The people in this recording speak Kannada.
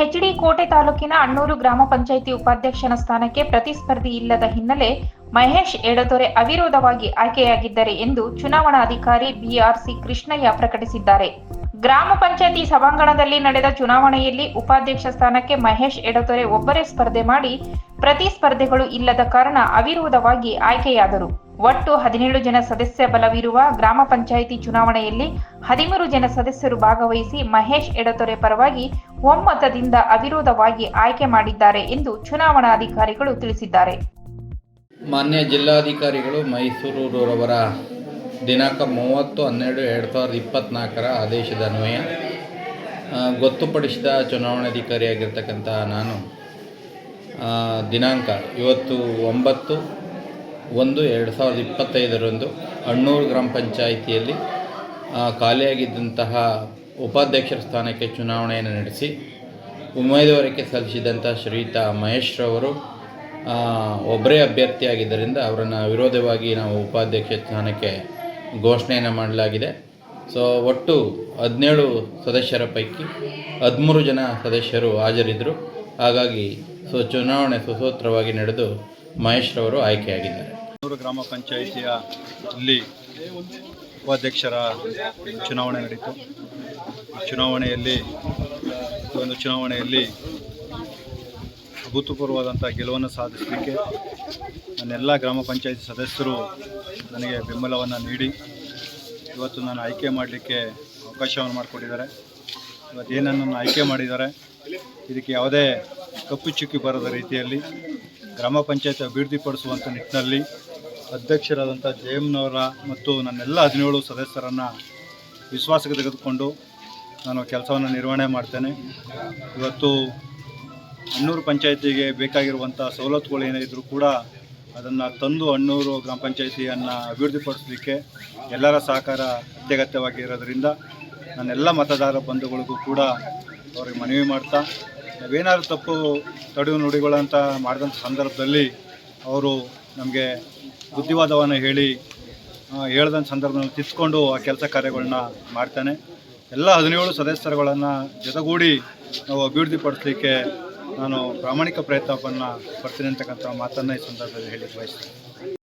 ಹೆಚ್ಡಿ ಕೋಟೆ ತಾಲೂಕಿನ ಅಣ್ಣೂರು ಗ್ರಾಮ ಪಂಚಾಯಿತಿ ಉಪಾಧ್ಯಕ್ಷನ ಸ್ಥಾನಕ್ಕೆ ಪ್ರತಿಸ್ಪರ್ಧಿ ಇಲ್ಲದ ಹಿನ್ನೆಲೆ ಮಹೇಶ್ ಎಡದೊರೆ ಅವಿರೋಧವಾಗಿ ಆಯ್ಕೆಯಾಗಿದ್ದಾರೆ ಎಂದು ಚುನಾವಣಾಧಿಕಾರಿ ಬಿಆರ್ಸಿ ಕೃಷ್ಣಯ್ಯ ಪ್ರಕಟಿಸಿದ್ದಾರೆ. ಗ್ರಾಮ ಪಂಚಾಯಿತಿ ಸಭಾಂಗಣದಲ್ಲಿ ನಡೆದ ಚುನಾವಣೆಯಲ್ಲಿ ಉಪಾಧ್ಯಕ್ಷ ಸ್ಥಾನಕ್ಕೆ ಮಹೇಶ್ ಎಡತೊರೆ ಒಬ್ಬರೇ ಸ್ಪರ್ಧೆ ಮಾಡಿ ಪ್ರತಿಸ್ಪರ್ಧೆಗಳು ಇಲ್ಲದ ಕಾರಣ ಅವಿರೋಧವಾಗಿ ಆಯ್ಕೆಯಾದರು. ಒಟ್ಟು ಹದಿನೇಳು ಜನ ಸದಸ್ಯ ಬಲವಿರುವ ಗ್ರಾಮ ಪಂಚಾಯಿತಿ ಚುನಾವಣೆಯಲ್ಲಿ ಹದಿಮೂರು ಜನ ಸದಸ್ಯರು ಭಾಗವಹಿಸಿ ಮಹೇಶ್ ಎಡತೊರೆ ಪರವಾಗಿ ಒಮ್ಮತದಿಂದ ಅವಿರೋಧವಾಗಿ ಆಯ್ಕೆ ಮಾಡಿದ್ದಾರೆ ಎಂದು ಚುನಾವಣಾಧಿಕಾರಿಗಳು ತಿಳಿಸಿದ್ದಾರೆ. ಮಾನ್ಯ ಜಿಲ್ಲಾಧಿಕಾರಿಗಳು ಮೈಸೂರೂರವರ ದಿನಾಂಕ ಮೂವತ್ತು ಹನ್ನೆರಡು ಎರಡು ಸಾವಿರದ ಇಪ್ಪತ್ತ್ನಾಲ್ಕರ ಆದೇಶದ ಅನ್ವಯ ಗೊತ್ತುಪಡಿಸಿದ ಚುನಾವಣಾಧಿಕಾರಿಯಾಗಿರ್ತಕ್ಕಂಥ ನಾನು ದಿನಾಂಕ ಇವತ್ತು ಒಂಬತ್ತು ಒಂದು ಎರಡು ಸಾವಿರದ ಇಪ್ಪತ್ತೈದರಂದು ಅಣ್ಣೂರು ಗ್ರಾಮ ಪಂಚಾಯಿತಿಯಲ್ಲಿ ಖಾಲಿಯಾಗಿದ್ದಂತಹ ಉಪಾಧ್ಯಕ್ಷರ ಸ್ಥಾನಕ್ಕೆ ಚುನಾವಣೆಯನ್ನು ನಡೆಸಿ ಉಮೇದುವಾರಿಕೆ ಸಲ್ಲಿಸಿದಂಥ ಶ್ರೀತಾ ಮಹೇಶ್ ರವರು ಆ, ಒಬ್ಬರೇ ಅಭ್ಯರ್ಥಿಯಾಗಿದ್ದರಿಂದ ಅವರನ್ನು ವಿರೋಧವಾಗಿ ನಾವು ಉಪಾಧ್ಯಕ್ಷ ಸ್ಥಾನಕ್ಕೆ ಘೋಷಣೆಯನ್ನು ಮಾಡಲಾಗಿದೆ. ಸೊ ಒಟ್ಟು ಹದಿನೇಳು ಸದಸ್ಯರ ಪೈಕಿ ಹದಿಮೂರು ಜನ ಸದಸ್ಯರು ಹಾಜರಿದ್ದರು. ಹಾಗಾಗಿ ಸೊ ಚುನಾವಣೆ ಸುಸೂತ್ರವಾಗಿ ನಡೆದು ಮಹೇಶ್ ರವರು ಆಯ್ಕೆಯಾಗಿದ್ದಾರೆ. ಗ್ರಾಮ ಪಂಚಾಯಿತಿಯ ಇಲ್ಲಿ ಉಪಾಧ್ಯಕ್ಷರ ಚುನಾವಣೆ ನಡೀತು. ಚುನಾವಣೆಯಲ್ಲಿ, ಒಂದು ಚುನಾವಣೆಯಲ್ಲಿ ಅಭೂತಪೂರ್ವವಾದಂಥ ಗೆಲುವನ್ನು ಸಾಧಿಸಲಿಕ್ಕೆ ನನ್ನೆಲ್ಲ ಗ್ರಾಮ ಪಂಚಾಯಿತಿ ಸದಸ್ಯರು ನನಗೆ ಬೆಂಬಲವನ್ನು ನೀಡಿ, ಇವತ್ತು ನಾನು ಆಯ್ಕೆ ಮಾಡಲಿಕ್ಕೆ ಅವಕಾಶವನ್ನು ಮಾಡಿಕೊಟ್ಟಿದ್ದಾರೆ. ಇವತ್ತು ಏನನ್ನು ಆಯ್ಕೆ ಮಾಡಿದ್ದಾರೆ, ಇದಕ್ಕೆ ಯಾವುದೇ ಕಪ್ಪು ಚುಕ್ಕಿ ಬರದ ರೀತಿಯಲ್ಲಿ ಗ್ರಾಮ ಪಂಚಾಯತ್ ಅಭಿವೃದ್ಧಿಪಡಿಸುವಂಥ ನಿಟ್ಟಿನಲ್ಲಿ ಅಧ್ಯಕ್ಷರಾದಂಥ ಜಯಮ್ನವರ ಮತ್ತು ನನ್ನೆಲ್ಲ ಹದಿನೇಳು ಸದಸ್ಯರನ್ನು ವಿಶ್ವಾಸಕ್ಕೆ ತೆಗೆದುಕೊಂಡು ನಾನು ಕೆಲಸವನ್ನು ನಿರ್ವಹಣೆ ಮಾಡ್ತೇನೆ. ಇವತ್ತು ಅಣ್ಣೂರು ಪಂಚಾಯತಿಗೆ ಬೇಕಾಗಿರುವಂಥ ಸವಲತ್ತುಗಳು ಏನೇ ಕೂಡ ಅದನ್ನು ತಂದು ಅಣ್ಣೂರು ಗ್ರಾಮ ಪಂಚಾಯತಿಯನ್ನು ಅಭಿವೃದ್ಧಿಪಡಿಸಲಿಕ್ಕೆ ಎಲ್ಲರ ಸಹಕಾರ ಅತ್ಯಗತ್ಯವಾಗಿರೋದ್ರಿಂದ ನನ್ನೆಲ್ಲ ಮತದಾರ ಬಂಧುಗಳಿಗೂ ಕೂಡ ಅವ್ರಿಗೆ ಮನವಿ ಮಾಡ್ತಾ ನಾವೇನಾದ್ರು ತಪ್ಪು, ತಡೆಯು ನುಡಿಗಳಂತ ಮಾಡಿದಂಥ ಸಂದರ್ಭದಲ್ಲಿ ಅವರು ನಮಗೆ ಬುದ್ಧಿವಾದವನ್ನು ಹೇಳಿ ಹೇಳ್ದಂಥ ಸಂದರ್ಭದಲ್ಲಿ ತಿದ್ದುಕೊಂಡು ಆ ಕೆಲಸ ಕಾರ್ಯಗಳನ್ನ ಮಾಡ್ತಾನೆ. ಎಲ್ಲ ಹದಿನೇಳು ಸದಸ್ಯರುಗಳನ್ನು ಜೊತೆಗೂಡಿ ನಾವು ಅಭಿವೃದ್ಧಿಪಡಿಸಲಿಕ್ಕೆ ನಾನು ಪ್ರಾಮಾಣಿಕ ಪ್ರಯತ್ನವನ್ನು ಪಡ್ತೀನಿ ಅಂತಕ್ಕಂಥ ಮಾತನ್ನು ಈ ಸಂದರ್ಭದಲ್ಲಿ ಹೇಳಿ ಬಯಸ್ತೇನೆ.